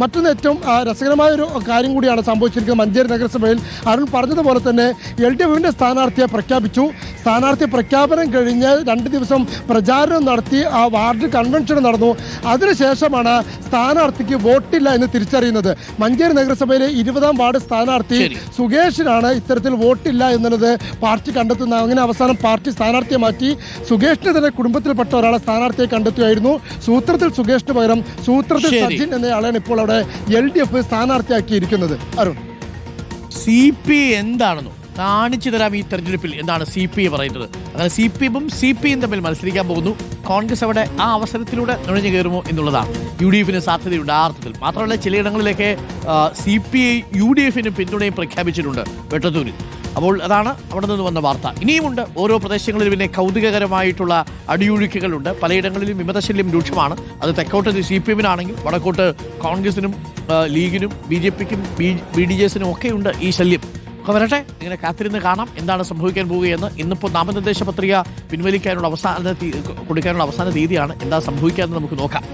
മറ്റൊന്ന് ഏറ്റവും രസകരമായ ഒരു കാര്യം കൂടിയാണ് സംഭവിച്ചിരിക്കുന്നത് മഞ്ചേരി നഗരസഭയിൽ. അരുൺ പറഞ്ഞതുപോലെ തന്നെ എൽ ഡി എഫിന്റെ സ്ഥാനാർത്ഥിയെ പ്രഖ്യാപിച്ചു. സ്ഥാനാർത്ഥി പ്രഖ്യാപനം കഴിഞ്ഞ് രണ്ട് ദിവസം പ്രചാരണം നടത്തി ആ വാർഡ് കൺവെൻഷൻ നടന്നു. അതിനുശേഷമാണ് സ്ഥാനാർത്ഥിക്ക് വോട്ടില്ല എന്ന് തിരിച്ചറിയുന്നത്. മഞ്ചേരി നഗരസഭയിലെ ഇരുപതാം വാർഡ് സ്ഥാനാർത്ഥി. സുകേഷിനാണ് ഇത്തരത്തിൽ വോട്ടില്ല എന്നുള്ളത് പാർട്ടി കണ്ടെത്തുന്ന അങ്ങനെ അവസാനം പാർട്ടി സ്ഥാനാർത്ഥിയെ മാറ്റി. സുകേഷിന് തന്നെ കുടുംബത്തിൽപ്പെട്ട ഒരാളെ സ്ഥാനാർത്ഥിയെ കണ്ടെത്തുകയായിരുന്നു. സൂത്രത്തിൽ സുകേഷിന് പകരം സൂത്രത്തിൽ. സജിൻ എന്നയാളാണ് ഇപ്പോൾ അവിടെ എൽ ഡി എഫ് സ്ഥാനാർത്ഥിയാക്കിയിരിക്കുന്നത്. അരുൺ. സി പി എന്താണെന്നോ? കാണിച്ചു തരാം ഈ തെരഞ്ഞെടുപ്പിൽ എന്താണ് സി പി പറയുന്നത്. അങ്ങനെ സി പി എമ്മും സി പി എം തമ്മിൽ മത്സരിക്കാൻ പോകുന്നു. കോൺഗ്രസ് അവിടെ ആ അവസരത്തിലൂടെ നുഴഞ്ഞു കയറുമോ എന്നുള്ളതാണ്. യു ഡി എഫിന് സാധ്യതയുണ്ട് ആ അർത്ഥത്തിൽ. മാത്രമല്ല ചിലയിടങ്ങളിലൊക്കെ C P I U D എഫിന് പിന്തുണയും പ്രഖ്യാപിച്ചിട്ടുണ്ട് വെട്ടത്തൂരിൽ. അപ്പോൾ അതാണ് അവിടെ നിന്ന് വന്ന വാർത്ത. ഇനിയുമുണ്ട്. ഓരോ പ്രദേശങ്ങളിലും പിന്നെ കൗതുകകരമായിട്ടുള്ള അടിയൊഴുക്കുകളുണ്ട്. പലയിടങ്ങളിലും വിമതശല്യം രൂക്ഷമാണ്. അത് തെക്കോട്ട് സി പി എമ്മിനാണെങ്കിൽ വടക്കോട്ട് കോൺഗ്രസിനും ലീഗിനും ബി ജെ പിക്കും ബി ഡി ജെ എസിനും ഒക്കെ ഉണ്ട് ഈ ശല്യം. ഒക്കെ വരട്ടെ ഇങ്ങനെ കാത്തിരുന്ന് കാണാം എന്താണ് സംഭവിക്കാൻ പോവുകയെന്ന്. ഇന്നിപ്പോൾ നാമനിർദ്ദേശ പത്രിക പിൻവലിക്കാനുള്ള അവസാന കൊടുക്കാനുള്ള അവസാന തീയതിയാണ്. എന്താ സംഭവിക്കാമെന്ന് നമുക്ക് നോക്കാം.